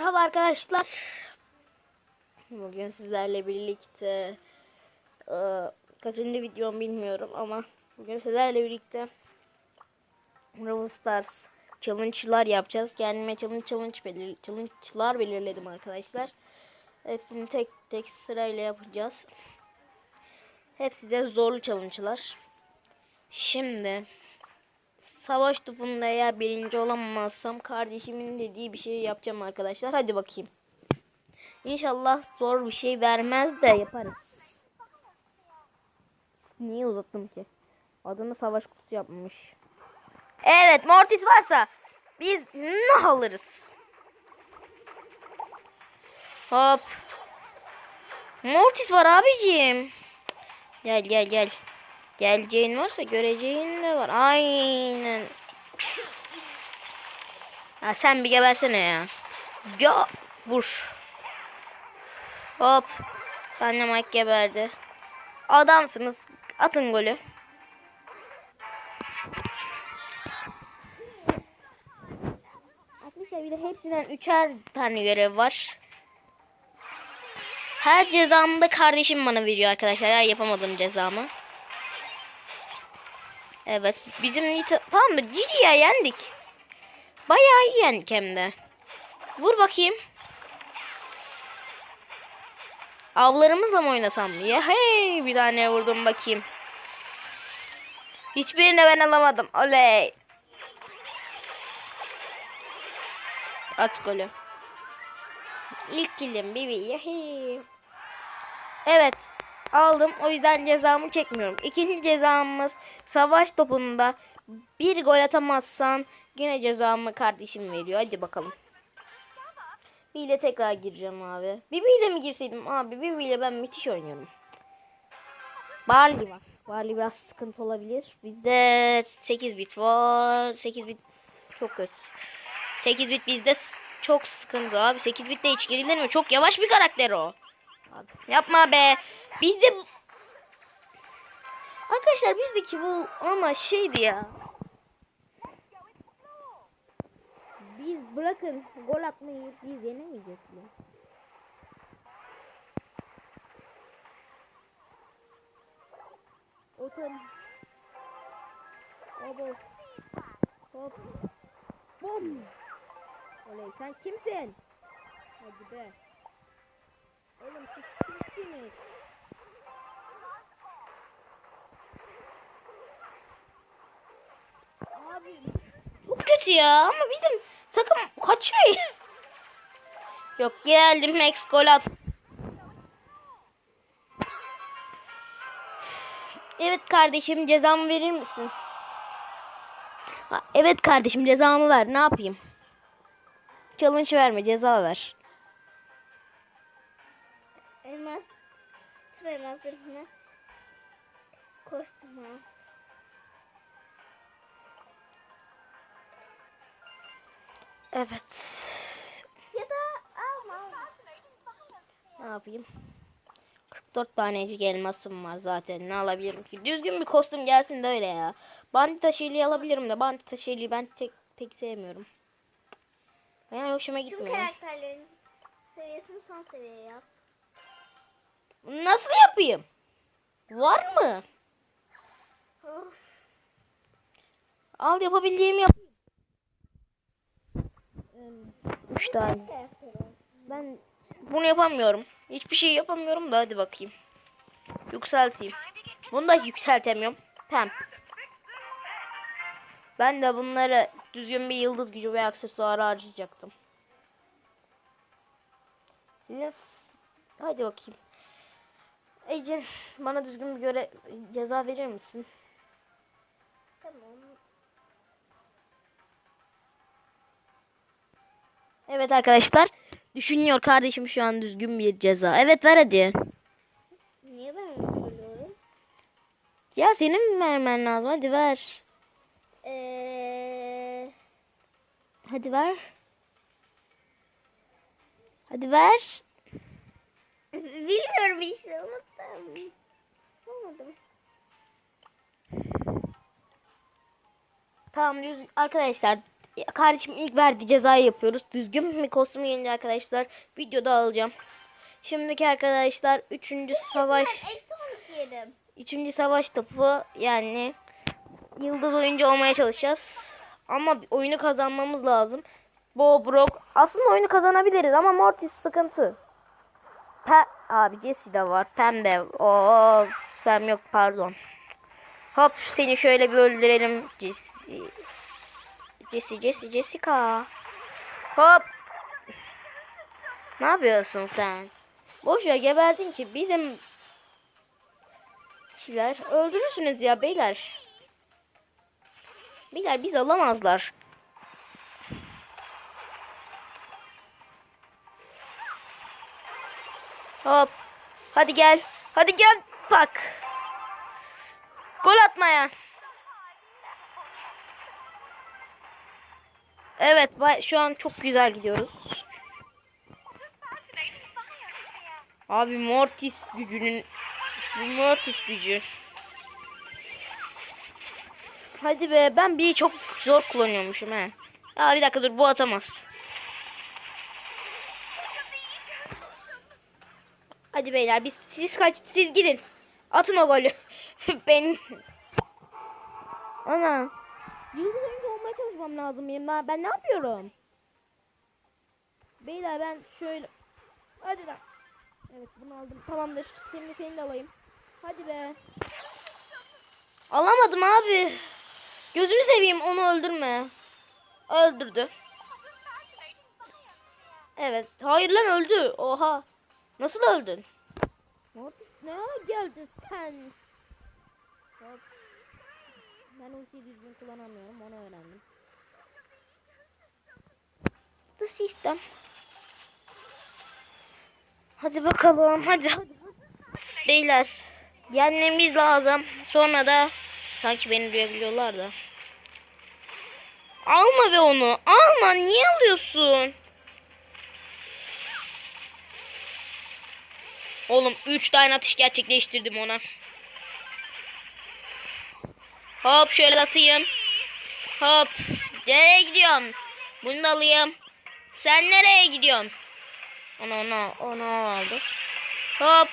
Merhaba arkadaşlar. Bugün sizlerle birlikte e, kaçıncı videom bilmiyorum ama bugün sizlerle birlikte Brawl Stars challenge'lar yapacağız. Kendime challenge challenge belir challenge'lar belirledim arkadaşlar. Hepsini tek tek sırayla yapacağız. Hepsi de zorlu challenge'lar. Şimdi savaş topunda eğer birinci olamazsam kardeşimin dediği bir şey yapacağım arkadaşlar. Hadi bakayım. İnşallah zor bir şey vermez de yaparız. Niye uzattım ki? Adını savaş kutusu yapmış. Evet Mortis varsa biz ne alırız? Hop. Mortis var abicim. Gel gel gel. Geleceğin varsa göreceğin de var. Aynen. Ha, sen bir gebersene ya. Ya vur. Hop. Senle Mike geberdi. Adamsınız. Atın golü. Arkadaşlar bir de hepsinden üçer tane görev var. Her cezamı da kardeşim bana veriyor arkadaşlar. Her yapamadığım cezamı. Evet. Bizim Nita... Tamam da Gigi'ye yendik. Bayağı iyi yendik hem de. Vur bakayım. Avlarımızla mı oynasam? Ya hey bir tane vurdum bakayım. Hiçbirini ben alamadım. Oley. At golü. İlk kilim Bibi. Yahey. Evet. Aldım. O yüzden cezamı çekmiyorum. İkinci cezamız savaş topunda bir gol atamazsan yine cezamı kardeşim veriyor. Hadi bakalım. Bibi ile tekrar gireceğim abi. Bibi ile mi girseydim abi? Bibi ile ben müthiş oynuyorum. Barley var. Barley biraz sıkıntı olabilir. Bizde 8 bit var. 8 bit çok kötü. 8 bit bizde çok sıkıntı abi. 8 bit de hiç girilmiyor. Çok yavaş bir karakter o. Yapma be. Bizde. Arkadaşlar bizdeki bu ama şeydi ya. Biz bırakın gol atmayı biz yenemeyeceğiz mi? Otur. Hop hop. Bom. Oley sen kimsin? Hadi be. Abi çok kötü ya ama bizim takım kaçıyor. Yok geldim Max gol at. Evet kardeşim cezamı verir misin? Evet kardeşim cezamı ver ne yapayım? Challenge verme ceza ver. Tüm elmaslarını kostüm al. Evet. Ya da alma. Ne yapayım? 44 tanecik elmasım var zaten. Ne alabilirim ki? Düzgün bir kostüm gelsin de öyle ya. Bandita şeyliği alabilirim de bandita şeyliği ben tek pek sevmiyorum. Yani hoşuma Tüm gitmiyor. karakterlerin seviyesini son seviyeye yap. Nasıl yapayım? Var mı? Of. Al yapabildiğimi yapayım. 3 tane. Ben bunu yapamıyorum. Hiçbir şey yapamıyorum da hadi bakayım. Yükselteyim. Bunu da yükseltemiyorum. Tamam. Ben de bunları düzgün bir yıldız gücü ve aksesuarı harcayacaktım. Sizin hadi bakayım. Ecin bana düzgün bir göre ceza verir misin? Tamam. Evet arkadaşlar. Düşünüyor kardeşim şu an düzgün bir ceza. Evet ver hadi. Niye ben söylüyorum? Ya senin mi vermen lazım? Hadi ver. Eee... Hadi ver. Hadi ver. Bilmiyorum işte unuttum. Olmadı. Tamam düz arkadaşlar kardeşim ilk verdiği cezayı yapıyoruz. Düzgün bir kostüm gelince arkadaşlar videoda alacağım. Şimdiki arkadaşlar 3. savaş Ben eksi 12 yedim. 3. savaş topu yani yıldız oyuncu olmaya çalışacağız. Ama oyunu kazanmamız lazım. Bo Brock aslında oyunu kazanabiliriz ama Mortis sıkıntı. Pe abi Jesse de var. Pembe. Oo, Pem yok pardon. Hop seni şöyle bir öldürelim. Jesse. Jesse Jesse Jessica. Hop. Ne yapıyorsun sen? Boş ver geberdin ki bizim kişiler öldürürsünüz ya beyler. Beyler biz alamazlar. Hop. Hadi gel. Hadi gel. Bak. Gol atmaya. Evet şu an çok güzel gidiyoruz. Abi Mortis gücünün Mortis gücü. Hadi be ben bir çok zor kullanıyormuşum he. Ya bir dakika dur bu atamaz. Hadi beyler biz siz kaç siz gidin. Atın o golü. ben Ana. Yıldız oyuncu olmaya çalışmam lazım benim. Ben, ben ne yapıyorum? Beyler ben şöyle Hadi lan. Evet bunu aldım. Tamamdır. Seni seni de alayım. Hadi be. Alamadım abi. Gözünü seveyim onu öldürme. Öldürdü. Evet. Hayır lan öldü. Oha. Nasıl öldün? Ne geldi sen? Hop. Ben ultiyi düzgün kullanamıyorum. Onu öğrendim. The system. Hadi bakalım. Hadi hadi. Beyler. Yenmemiz lazım. Sonra da sanki beni duyabiliyorlar da. Alma be onu. Alma. Niye alıyorsun? Oğlum 3 tane atış gerçekleştirdim ona. Hop şöyle atayım. Hop. Nereye gidiyorsun? Bunu da alayım. Sen nereye gidiyorsun? Ona ona ona aldı. Hop.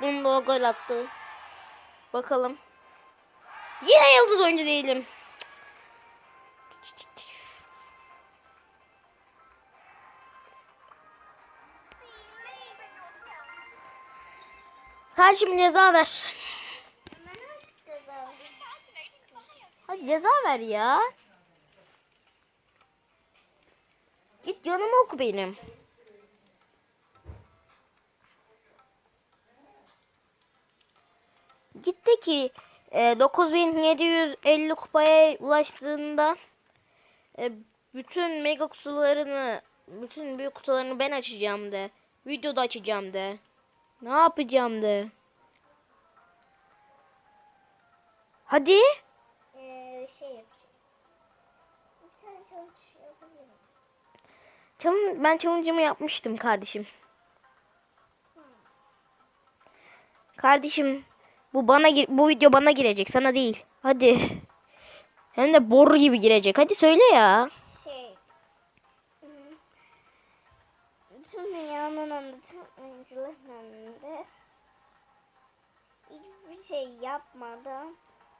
Bunu da gol attı. Bakalım. Yine yıldız oyuncu değilim. Kardeşim ceza ver. Hadi ceza ver ya. Git yanıma oku benim. Gitti ki e, 9750 kupaya ulaştığında e, bütün mega kutularını bütün büyük kutularını ben açacağım de. Videoda açacağım de. Ne yapacağım de. Hadi. Ee, şey yapacağım. Bir tane yapabilirim. Challenge, ben challenge'ımı yapmıştım kardeşim. Kardeşim bu bana bu video bana girecek sana değil. Hadi. Hem de boru gibi girecek. Hadi söyle ya. Tüm dünyanın önünde, hiçbir şey yapmadan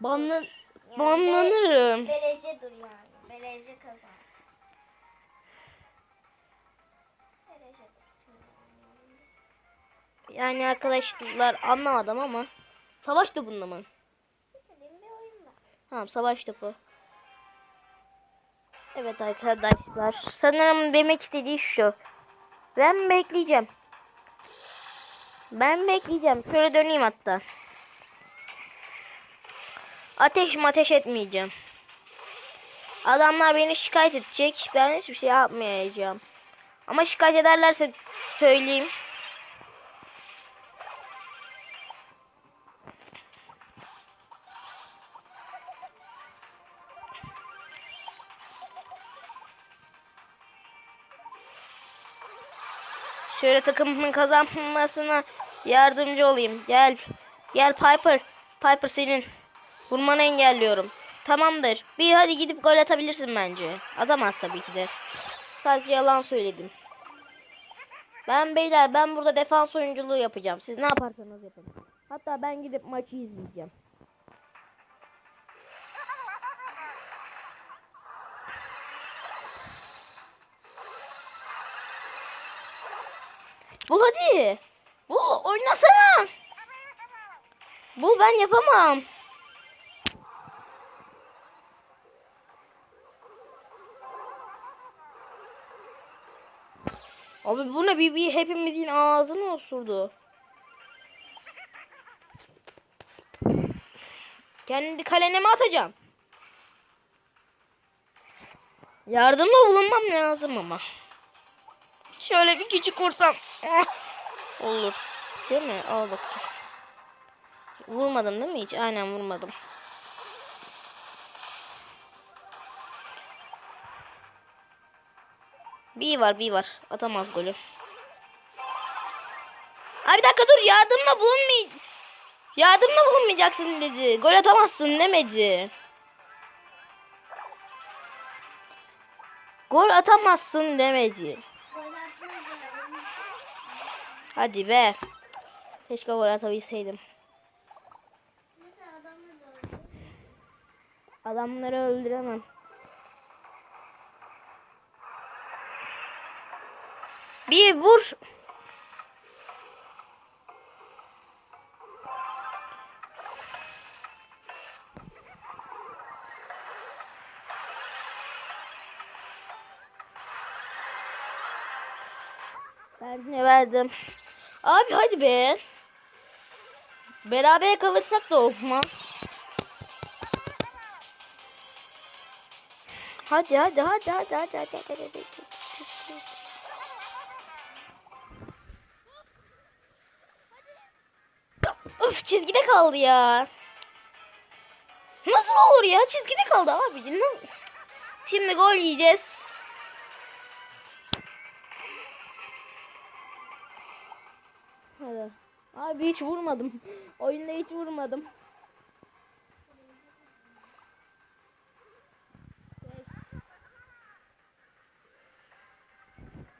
Banla yani banlanırım. Derece dur yani. Derece kazan. Yani arkadaşlar anlamadım ama savaş topunda mı? Tamam savaş topu. Evet arkadaşlar. Sanırım demek istediği şu. Ben bekleyeceğim. Ben bekleyeceğim. Şöyle döneyim hatta. Ateş ateş etmeyeceğim. Adamlar beni şikayet edecek. Ben hiçbir şey yapmayacağım. Ama şikayet ederlerse söyleyeyim. Şöyle takımımın kazanmasına yardımcı olayım. Gel. Gel Piper. Piper senin. Vurmanı engelliyorum. Tamamdır. Bir hadi gidip gol atabilirsin bence. Atamaz tabii ki de. Sadece yalan söyledim. Ben beyler ben burada defans oyunculuğu yapacağım. Siz ne yaparsanız yapın. Hatta ben gidip maçı izleyeceğim. Bul hadi. Bul oynasana. Bul ben yapamam. Abi bu ne bir, hepimizin ağzını osurdu. Kendi kalene mi atacağım? Yardımda bulunmam lazım ama. Şöyle bir küçük vursam. Olur. Değil mi? Al bakayım. Vurmadım değil mi hiç? Aynen vurmadım. Bir var bir var. Atamaz golü. Abi bir dakika dur yardımda bulunmay Yardımda bulunmayacaksın dedi. Gol atamazsın demedi. Gol atamazsın demedi. Hadi be. Keşke gol atabilseydim. Adamları öldüremem. Bir vur. Verdim verdim. Abi hadi be. Beraber kalırsak da olmaz. Hadi hadi hadi hadi hadi hadi hadi hadi. hadi. Öf çizgide kaldı ya. Nasıl olur ya? Çizgide kaldı abi. Nasıl? Şimdi gol yiyeceğiz. Hadi. Abi hiç vurmadım. Oyunda hiç vurmadım.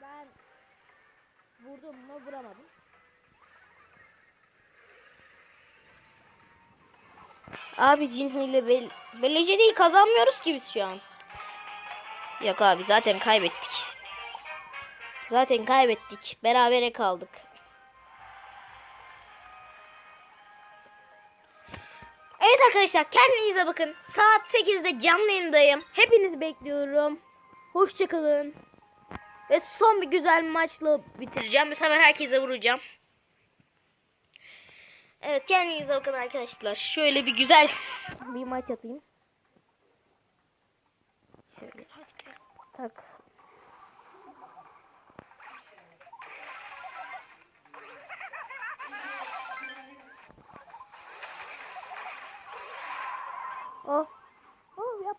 Ben vurdum mu vuramadım. Abi cinhiyle bel belece değil kazanmıyoruz ki biz şu an. Yok abi zaten kaybettik. Zaten kaybettik. Berabere kaldık. Arkadaşlar kendinize bakın. Saat 8'de canlı yayındayım. Hepinizi bekliyorum. Hoşçakalın. Ve son bir güzel maçla bitireceğim. Bu sefer herkese vuracağım. Evet kendinize bakın arkadaşlar. Şöyle bir güzel bir maç atayım. Şöyle tak.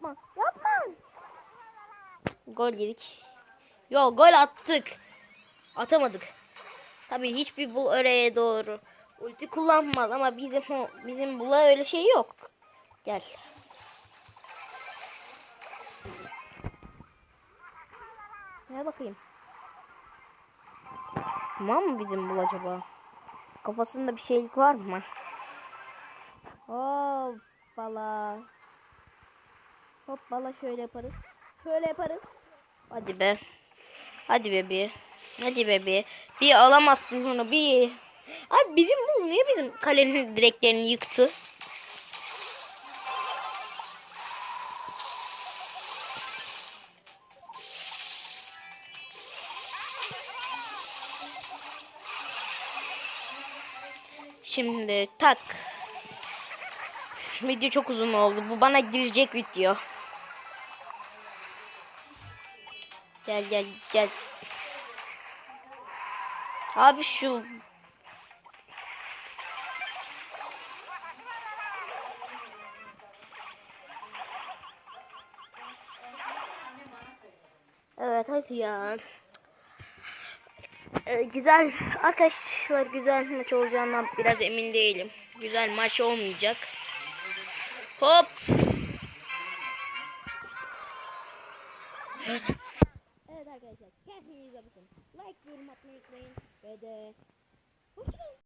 Yapma. Yapma. Gol yedik. Yo gol attık. Atamadık. Tabii hiçbir bul oraya doğru. Ulti kullanmaz ama bizim bizim bula öyle şey yok. Gel. Ne bakayım. Tamam mı bizim bul acaba? Kafasında bir şeylik var mı? Hoppala. Hoppala şöyle yaparız. Şöyle yaparız. Hadi be. Hadi be bir. Hadi be bir. Bir alamazsın onu bir. Abi bizim bu niye bizim kalenin direklerini yıktı? Şimdi tak. Video çok uzun oldu. Bu bana girecek video. Gel gel gel. Abi şu Evet hadi ya. Ee, güzel arkadaşlar güzel maç olacağından biraz emin değilim. Güzel maç olmayacak. Hop. Like yorum atmayı unutmayın. Ve de hoşçakalın.